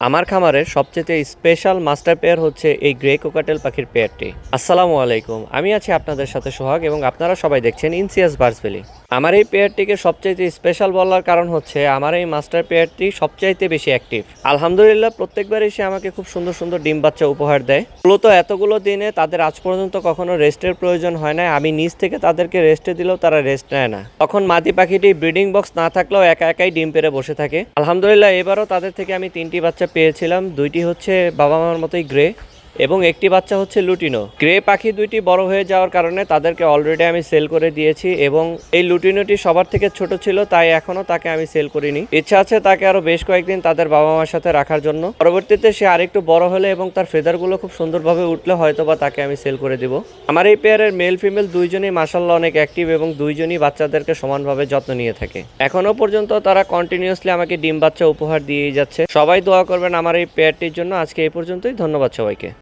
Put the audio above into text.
আমার খামারের সবচেয়ে স্পেশাল মাস্টার পেয়ার হচ্ছে এই গ্রে কোকাটেল পাখির পেয়ারটি আসসালামু আলাইকুম, আমি আছি আপনাদের সাথে সোহাগ এবং আপনারা সবাই দেখছেন ইনসিয়াস বার্সভেলি আমার এই পেয়ারটিকে সবচাইতে স্পেশাল বলার কারণ হচ্ছে আমার এই মাস্টার পেয়ারটি সবচাইতে বেশি অ্যাক্টিভ আলহামদুলিল্লাহ প্রত্যেকবার এসে আমাকে খুব সুন্দর সুন্দর ডিম বাচ্চা উপহার দেয়। মূলত এতগুলো দিনে তাদের আজ পর্যন্ত কখনো রেস্টের প্রয়োজন হয় না আমি নিজ থেকে তাদেরকে রেস্টে দিলেও তারা রেস্ট নেয় না। তখন মাদি পাখিটি ব্রিডিং বক্স না থাকলেও একা একাই ডিম পেড়ে বসে থাকে। আলহামদুলিল্লাহ, এবারও তাদের থেকে আমি তিনটি বাচ্চা পেয়েছিলাম। দুইটি হচ্ছে বাবা মার মতোই গ্রে এবং একটি বাচ্চা হচ্ছে লুটিনো। গ্রে পাখি দুইটি বড় হয়ে যাওয়ার কারণে তাদেরকে অলরেডি আমি সেল করে দিয়েছি এবং এই লুটিনোটি সবার থেকে ছোট ছিল, তাই এখনও তাকে আমি সেল করিনি। ইচ্ছা আছে তাকে আরও বেশ কয়েকদিন তাদের বাবা মার সাথে রাখার জন্য। পরবর্তীতে সে আরেকটু বড় হলে এবং তার ফেদারগুলো খুব সুন্দরভাবে উঠলে হয়তো বা তাকে আমি সেল করে দিব। আমার এই পেয়ারের মেল ফিমেল দুইজনই মাসাল্লাহ অনেক অ্যাক্টিভ এবং দুইজনই বাচ্চাদেরকে সমানভাবে যত্ন নিয়ে থাকে। এখনও পর্যন্ত তারা কন্টিনিউয়াসলি আমাকে ডিম বাচ্চা উপহার দিয়েই যাচ্ছে। সবাই দোয়া করবেন আমার এই পেয়ারটির জন্য। আজকে এই পর্যন্তই। ধন্যবাদ সবাইকে।